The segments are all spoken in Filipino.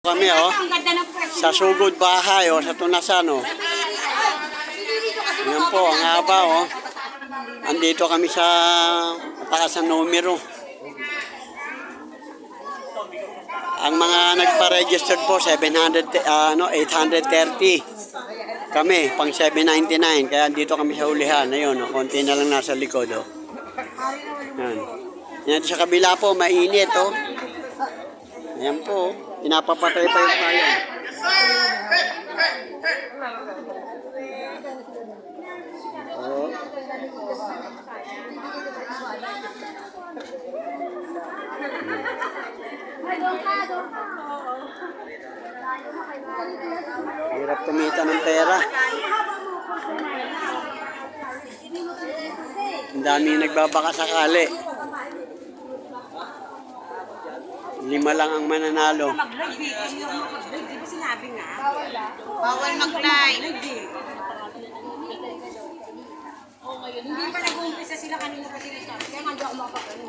Kami oh, sa sugod bahay oh, sa tunasan oh. Yan po, ang haba oh. Andito kami sa taas ng numero. Ang mga nagpa-registered po, 700, te- ah, ano, 830. Kami, pang 799. Kaya dito kami sa ulihan. Ayun, oh, konti na lang nasa likod. Oh. Yan. Yan sa kabila po, mainit. Oh. Ayan po, pinapapatay pa yung kaya. Oh. Hirap kumita ng pera. Ang daming nagbabaka sakali. Lima lang ang mananalo. Bawal mag-live. Live eh. Hindi pa nag-uumpisa sila kanina pa sila sabi. Kaya nga hindi ako makapagano.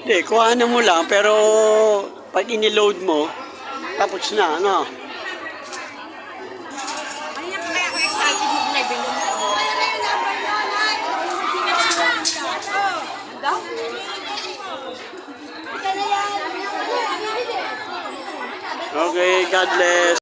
Hindi, kuhanan mo lang, pero pag iniload mo, tapos na, ano? Kanina pa kaya ako excited mag-live. eh. Daw? Okay, God bless.